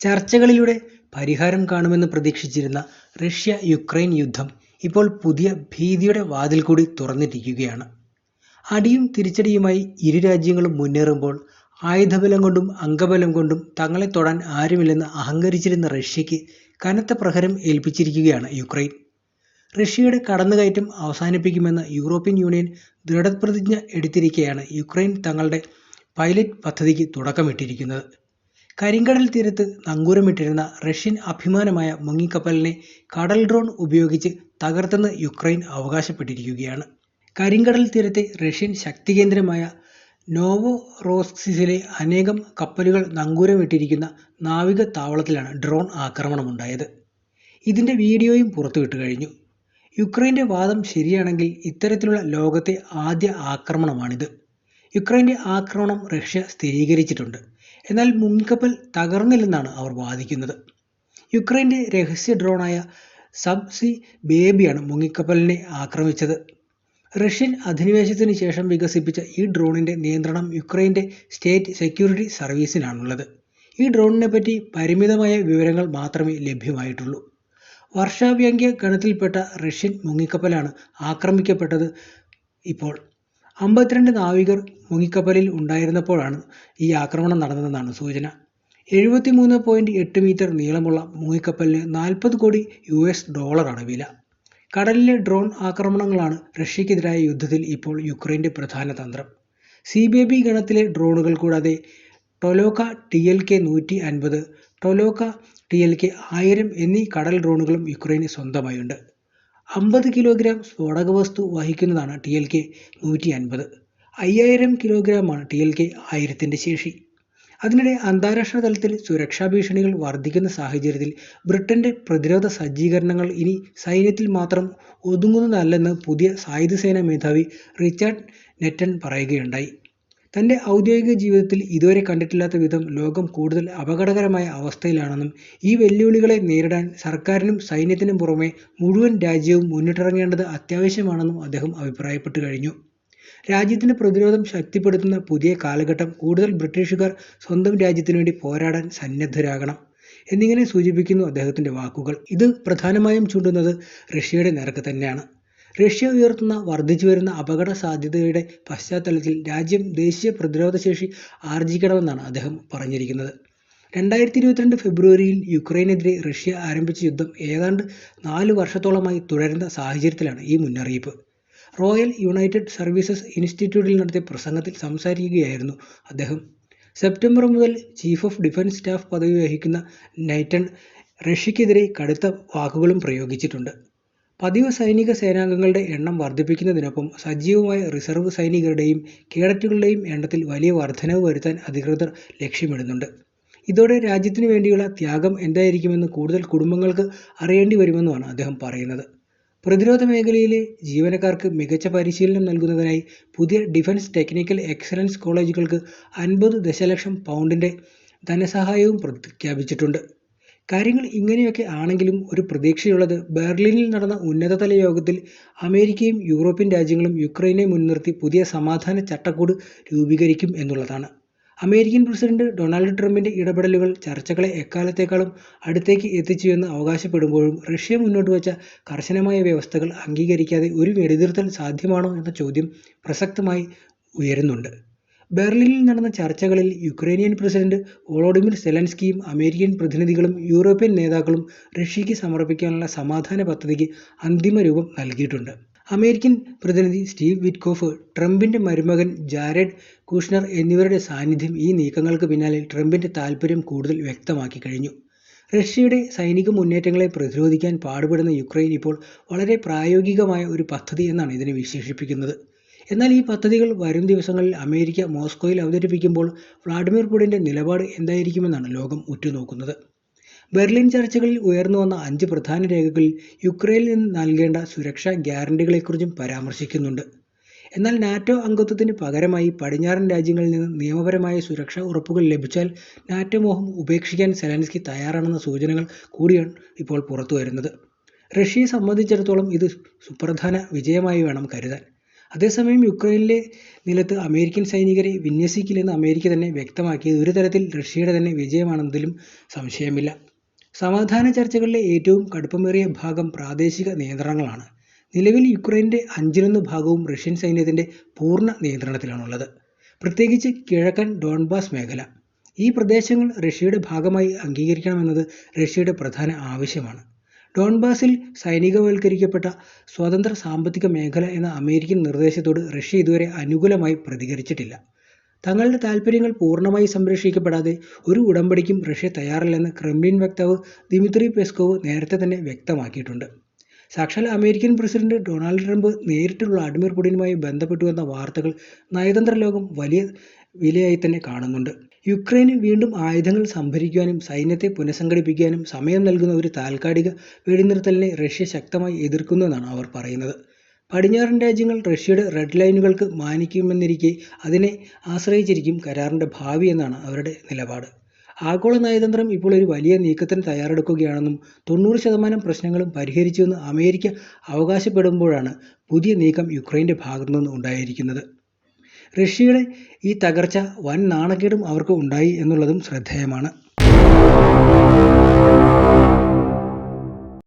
ചർച്ചകളിലൂടെ പരിഹാരം കാണുമെന്ന് പ്രതീക്ഷിച്ചിരുന്ന റഷ്യ യുക്രൈൻ യുദ്ധം ഇപ്പോൾ പുതിയ ഭീതിയുടെ വാതിൽ കൂടി തുറന്നിരിക്കുകയാണ്. അടിയും തിരിച്ചടിയുമായി ഇരു രാജ്യങ്ങളും മുന്നേറുമ്പോൾ ആയുധബലം കൊണ്ടും അംഗബലം കൊണ്ടും തങ്ങളെ തൊടാൻ ആരുമില്ലെന്ന് അഹങ്കരിച്ചിരുന്ന റഷ്യയ്ക്ക് കനത്ത പ്രഹരം ഏൽപ്പിച്ചിരിക്കുകയാണ് യുക്രൈൻ. റഷ്യയുടെ കടന്നുകയറ്റം അവസാനിപ്പിക്കുമെന്ന യൂറോപ്യൻ യൂണിയൻ ദൃഢപ്രതിജ്ഞ എടുത്തിരിക്കെയാണ് യുക്രൈൻ തങ്ങളുടെ പൈലറ്റ് പദ്ധതിക്ക് തുടക്കമിട്ടിരിക്കുന്നത്. കരിങ്കടൽ തീരത്ത് നങ്കൂരമിട്ടിരുന്ന റഷ്യൻ അഭിമാനമായ മുങ്ങിക്കപ്പലിനെ കടൽ ഡ്രോൺ ഉപയോഗിച്ച് തകർത്തെന്ന് യുക്രൈൻ അവകാശപ്പെട്ടിരിക്കുകയാണ്. കരിങ്കടൽ തീരത്തെ റഷ്യൻ ശക്തി കേന്ദ്രമായ നോവോ റോസ്സിസിലെ അനേകം കപ്പലുകൾ നങ്കൂരമിട്ടിരിക്കുന്ന നാവിക താവളത്തിലാണ് ഡ്രോൺ ആക്രമണമുണ്ടായത്. ഇതിന്റെ വീഡിയോയും പുറത്തുവിട്ടു കഴിഞ്ഞു. യുക്രൈന്റെ വാദം ശരിയാണെങ്കിൽ ഇത്തരത്തിലുള്ള ലോകത്തെ ആദ്യ ആക്രമണമാണിത്. യുക്രൈന്റെ ആക്രമണം റഷ്യ സ്ഥിരീകരിച്ചിട്ടുണ്ട്. എന്നാൽ മുൻകപ്പൽ തകർന്നില്ലെന്നാണ് അവർ വാദിക്കുന്നത്. യുക്രൈന്റെ രഹസ്യ ഡ്രോണായ സബ് സി ബേബിയാണ് മുങ്ങിക്കപ്പലിനെ ആക്രമിച്ചത്. റഷ്യൻ അധിനിവേശത്തിന് ശേഷം വികസിപ്പിച്ച ഈ ഡ്രോണിന്റെ നിയന്ത്രണം യുക്രൈന്റെ സ്റ്റേറ്റ് സെക്യൂരിറ്റി സർവീസിനാണുള്ളത്. ഈ ഡ്രോണിനെ പറ്റി പരിമിതമായ വിവരങ്ങൾ മാത്രമേ ലഭ്യമായിട്ടുള്ളൂ. വർഷാവ്യംഗ്യ ഗണത്തിൽപ്പെട്ട റഷ്യൻ മുങ്ങിക്കപ്പലാണ് ആക്രമിക്കപ്പെട്ടത് ഇപ്പോൾ. അമ്പത്തിരണ്ട് നാവികർ മുങ്ങിക്കപ്പലിൽ ഉണ്ടായിരുന്നപ്പോഴാണ് ഈ ആക്രമണം നടന്നതെന്നാണ് സൂചന. എഴുപത്തിമൂന്ന് പോയിന്റ് എട്ട് മീറ്റർ നീളമുള്ള മുങ്ങിക്കപ്പലിന് നാൽപ്പത് കോടി യു എസ് ഡോളറാണ് വില. കടലിലെ ഡ്രോൺ ആക്രമണങ്ങളാണ് റഷ്യക്കെതിരായ യുദ്ധത്തിൽ ഇപ്പോൾ യുക്രൈന്റെ പ്രധാന തന്ത്രം. സി ബി ബി ഗണത്തിലെ ഡ്രോണുകൾ കൂടാതെ ടൊലോക്ക ടി എൽ കെ നൂറ്റി അൻപത് ടൊലോക്ക ടി എൽ കെ ആയിരം എന്നീ കടൽ ഡ്രോണുകളും യുക്രൈന് സ്വന്തമായുണ്ട്. അമ്പത് കിലോഗ്രാം സ്ഫോടക വസ്തു വഹിക്കുന്നതാണ് ടി എൽ കെ നൂറ്റി അൻപത് അയ്യായിരം കിലോഗ്രാമാണ് ടി എൽ കെ ആയിരത്തിന്റെ ശേഷി. അതിനിടെ അന്താരാഷ്ട്ര തലത്തിൽ സുരക്ഷാ ഭീഷണികൾ വർദ്ധിക്കുന്ന സാഹചര്യത്തിൽ ബ്രിട്ടന്റെ പ്രതിരോധ സജ്ജീകരണങ്ങൾ ഇനി സൈന്യത്തിൽ മാത്രം ഒതുങ്ങുന്നതല്ലെന്ന് പുതിയ സായുധ സേനാ മേധാവി റിച്ചാർഡ് നെറ്റൺ പറയുകയുണ്ടായി. തന്റെ ഔദ്യോഗിക ജീവിതത്തിൽ ഇതുവരെ കണ്ടിട്ടില്ലാത്ത വിധം ലോകം കൂടുതൽ അപകടകരമായ അവസ്ഥയിലാണെന്നും ഈ വെല്ലുവിളികളെ നേരിടാൻ സർക്കാരിനും സൈന്യത്തിനും പുറമെ മുഴുവൻ രാജ്യവും മുന്നിട്ടിറങ്ങേണ്ടത് അത്യാവശ്യമാണെന്നും അദ്ദേഹം അഭിപ്രായപ്പെട്ടു കഴിഞ്ഞു. രാജ്യത്തിന്റെ പ്രതിരോധം ശക്തിപ്പെടുത്തുന്ന പുതിയ കാലഘട്ടം കൂടുതൽ ബ്രിട്ടീഷുകാർ സ്വന്തം രാജ്യത്തിനു വേണ്ടി പോരാടാൻ സന്നദ്ധരാകണം എന്നിങ്ങനെ സൂചിപ്പിക്കുന്നു അദ്ദേഹത്തിന്റെ വാക്കുകൾ. ഇത് പ്രധാനമായും ചൂണ്ടുന്നത് റഷ്യയുടെ നേർക്ക് തന്നെയാണ്. റഷ്യ ഉയർത്തുന്ന വർദ്ധിച്ചു വരുന്ന അപകട സാധ്യതയുടെ പശ്ചാത്തലത്തിൽ രാജ്യം ദേശീയ പ്രതിരോധ ശേഷി ആർജിക്കണമെന്നാണ് അദ്ദേഹം പറഞ്ഞിരിക്കുന്നത്. രണ്ടായിരത്തി ഇരുപത്തിരണ്ട് ഫെബ്രുവരിയിൽ യുക്രൈനെതിരെ റഷ്യ ആരംഭിച്ച യുദ്ധം ഏതാണ്ട് നാല് വർഷത്തോളമായി തുടരുന്ന സാഹചര്യത്തിലാണ് ഈ മുന്നറിയിപ്പ്. റോയൽ യുണൈറ്റഡ് സർവീസസ് ഇൻസ്റ്റിറ്റ്യൂട്ടിൽ നടത്തിയ പ്രസംഗത്തിൽ സംസാരിക്കുകയായിരുന്നു അദ്ദേഹം. സെപ്റ്റംബർ മുതൽ ചീഫ് ഓഫ് ഡിഫൻസ് സ്റ്റാഫ് പദവി വഹിക്കുന്ന നൈറ്റൺ റഷ്യക്കെതിരെ കടുത്ത വാക്കുകളും പ്രയോഗിച്ചിട്ടുണ്ട്. പതിവ് സൈനിക സേനാംഗങ്ങളുടെ എണ്ണം വർദ്ധിപ്പിക്കുന്നതിനൊപ്പം സജീവമായ റിസർവ് സൈനികരുടെയും കേഡറ്റുകളുടെയും എണ്ണത്തിൽ വലിയ വർധനവ് വരുത്താൻ അധികൃതർ ലക്ഷ്യമിടുന്നുണ്ട്. ഇതോടെ രാജ്യത്തിനു വേണ്ടിയുള്ള ത്യാഗം എന്തായിരിക്കുമെന്ന് കൂടുതൽ കുടുംബങ്ങൾക്ക് അറിയേണ്ടി വരുമെന്നുമാണ് അദ്ദേഹം പറയുന്നത്. പ്രതിരോധ മേഖലയിലെ ജീവനക്കാർക്ക് മികച്ച പരിശീലനം നൽകുന്നതിനായി പുതിയ ഡിഫൻസ് ടെക്നിക്കൽ എക്സലൻസ് കോളേജുകൾക്ക് അൻപത് ദശലക്ഷം പൗണ്ടിന്റെ ധനസഹായവും പ്രഖ്യാപിച്ചിട്ടുണ്ട്. കാര്യങ്ങൾ ഇങ്ങനെയൊക്കെ ആണെങ്കിലും ഒരു പ്രതീക്ഷയുള്ളത് ബെർലിനിൽ നടന്ന ഉന്നതതല യോഗത്തിൽ അമേരിക്കയും യൂറോപ്യൻ രാജ്യങ്ങളും യുക്രൈനെ മുൻനിർത്തി പുതിയ സമാധാന ചട്ടക്കൂട് രൂപീകരിക്കും എന്നുള്ളതാണ്. അമേരിക്കൻ പ്രസിഡന്റ് ഡൊണാൾഡ് ട്രംപിന്റെ ഇടപെടലുകൾ ചർച്ചകളെ എക്കാലത്തേക്കാളും അടുത്തേക്ക് എത്തിച്ചു എന്ന് അവകാശപ്പെടുമ്പോഴും റഷ്യ മുന്നോട്ട് വച്ച കർശനമായ വ്യവസ്ഥകൾ അംഗീകരിക്കാതെ ഒരു വെടിനിർത്തൽ സാധ്യമാണോ എന്ന ചോദ്യം പ്രസക്തമായി ഉയരുന്നുണ്ട്. ബെർലിനിൽ നടന്ന ചർച്ചകളിൽ യുക്രേനിയൻ പ്രസിഡന്റ് വോളോഡിമിർ സെലൻസ്കിയും അമേരിക്കൻ പ്രതിനിധികളും യൂറോപ്യൻ നേതാക്കളും റഷ്യയ്ക്ക് സമർപ്പിക്കാനുള്ള സമാധാന പദ്ധതിക്ക് അന്തിമ രൂപം നൽകിയിട്ടുണ്ട്. അമേരിക്കൻ പ്രതിനിധി സ്റ്റീവ് വിറ്റ്കോഫ് ട്രംപിന്റെ മരുമകൻ ജാരഡ് കുഷ്ണർ എന്നിവരുടെ സാന്നിധ്യം ഈ നീക്കങ്ങൾക്ക് പിന്നാലെ ട്രംപിന്റെ താൽപര്യം കൂടുതൽ വ്യക്തമാക്കി കഴിഞ്ഞു. റഷ്യയുടെ സൈനിക മുന്നേറ്റങ്ങളെ പ്രതിരോധിക്കാൻ പാടുപെടുന്ന യുക്രൈൻ ഇപ്പോൾ വളരെ പ്രായോഗികമായ ഒരു പദ്ധതി എന്നാണ് ഇതിനെ വിശേഷിപ്പിക്കുന്നത്. എന്നാൽ ഈ പദ്ധതികൾ വരും ദിവസങ്ങളിൽ അമേരിക്ക മോസ്കോയിൽ അവതരിപ്പിക്കുമ്പോൾ വ്ളാഡിമിർ പുടിന്റെ നിലപാട് എന്തായിരിക്കുമെന്നാണ് ലോകം ഉറ്റുനോക്കുന്നത്. ബെർലിൻ ചർച്ചകളിൽ ഉയർന്നു വന്ന അഞ്ച് പ്രധാന രേഖകളിൽ യുക്രൈനിൽ നിന്ന് നൽകേണ്ട സുരക്ഷാ ഗ്യാരണ്ടികളെക്കുറിച്ചും പരാമർശിക്കുന്നുണ്ട്. എന്നാൽ നാറ്റോ അംഗത്വത്തിന് പകരമായി പടിഞ്ഞാറൻ രാജ്യങ്ങളിൽ നിന്ന് നിയമപരമായ സുരക്ഷാ ഉറപ്പുകൾ ലഭിച്ചാൽ നാറ്റോ മോഹം ഉപേക്ഷിക്കാൻ സെലൻസ്കി തയ്യാറാണെന്ന സൂചനകൾ കൂടിയാണ് ഇപ്പോൾ പുറത്തു വരുന്നത് റഷ്യയെ സംബന്ധിച്ചിടത്തോളം ഇത് സുപ്രധാന വിജയമായി വേണം കരുതാൻ. അതേസമയം യുക്രൈനിലെ നിലത്ത് അമേരിക്കൻ സൈനികരെ വിന്യസിക്കില്ലെന്ന് അമേരിക്ക തന്നെ വ്യക്തമാക്കിയത്. ഒരു തരത്തിൽ റഷ്യയുടെ തന്നെ വിജയമാണെന്നതിലും സംശയമില്ല. സമാധാന ചർച്ചകളിലെ ഏറ്റവും കടുപ്പമേറിയ ഭാഗം പ്രാദേശിക നിയന്ത്രണങ്ങളാണ്. നിലവിൽ യുക്രൈന്റെ അഞ്ചിലൊന്ന് ഭാഗവും റഷ്യൻ സൈന്യത്തിന്റെ പൂർണ നിയന്ത്രണത്തിലാണുള്ളത്. പ്രത്യേകിച്ച് കിഴക്കൻ ഡോൺബാസ് മേഖല. ഈ പ്രദേശങ്ങൾ റഷ്യയുടെ ഭാഗമായി അംഗീകരിക്കണമെന്നത് റഷ്യയുടെ പ്രധാന ആവശ്യമാണ്. ഡോൺബാസിൽ സൈനികവൽക്കരിക്കപ്പെട്ട സ്വതന്ത്ര സാമ്പത്തിക മേഖല എന്ന അമേരിക്കൻ നിർദ്ദേശത്തോട് റഷ്യ ഇതുവരെ അനുകൂലമായി പ്രതികരിച്ചിട്ടില്ല. തങ്ങളുടെ താൽപ്പര്യങ്ങൾ പൂർണമായി സംരക്ഷിക്കപ്പെടാതെ ഒരു ഉടമ്പടിക്കും റഷ്യ തയ്യാറല്ലെന്ന് ക്രെംലിൻ വക്താവ് ദിമിത്രി പെസ്കോവ് നേരത്തെ തന്നെ വ്യക്തമാക്കിയിട്ടുണ്ട്. സാക്ഷാൽ അമേരിക്കൻ പ്രസിഡന്റ് ഡൊണാൾഡ് ട്രംപ് നേരിട്ടുള്ള അഡ്മിർ പുടിനുമായി ബന്ധപ്പെട്ടു എന്ന വാർത്തകൾ നയതന്ത്ര ലോകം വലിയ വിലയായി തന്നെ കാണുന്നുണ്ട്. യുക്രൈന് വീണ്ടും ആയുധങ്ങൾ സംഭരിക്കുവാനും സൈന്യത്തെ പുനഃസംഘടിപ്പിക്കാനും സമയം നൽകുന്ന ഒരു താൽക്കാലിക വെടിനിർത്തലിനെ റഷ്യ ശക്തമായി എതിർക്കുന്നുവെന്നാണ് അവർ പറയുന്നത്. പടിഞ്ഞാറൻ രാജ്യങ്ങൾ റഷ്യയുടെ റെഡ് ലൈനുകൾക്ക് മാനിക്കുമെന്നിരിക്കെ അതിനെ ആശ്രയിച്ചിരിക്കും കരാറിന്റെ ഭാവി എന്നാണ് അവരുടെ നിലപാട്. ആഗോള നയതന്ത്രം ഇപ്പോൾ ഒരു വലിയ നീക്കത്തിന് തയ്യാറെടുക്കുകയാണെന്നും തൊണ്ണൂറ് ശതമാനം പ്രശ്നങ്ങളും പരിഹരിച്ചുവെന്ന് അമേരിക്ക അവകാശപ്പെടുമ്പോഴാണ് പുതിയ നീക്കം യുക്രൈന്റെ ഭാഗത്തുനിന്ന് ഉണ്ടായിരിക്കുന്നത്. റഷ്യയുടെ ഈ തകർച്ച വൻ നാണക്കേടും അവർക്ക് ഉണ്ടായി എന്നുള്ളതും ശ്രദ്ധേയമാണ്.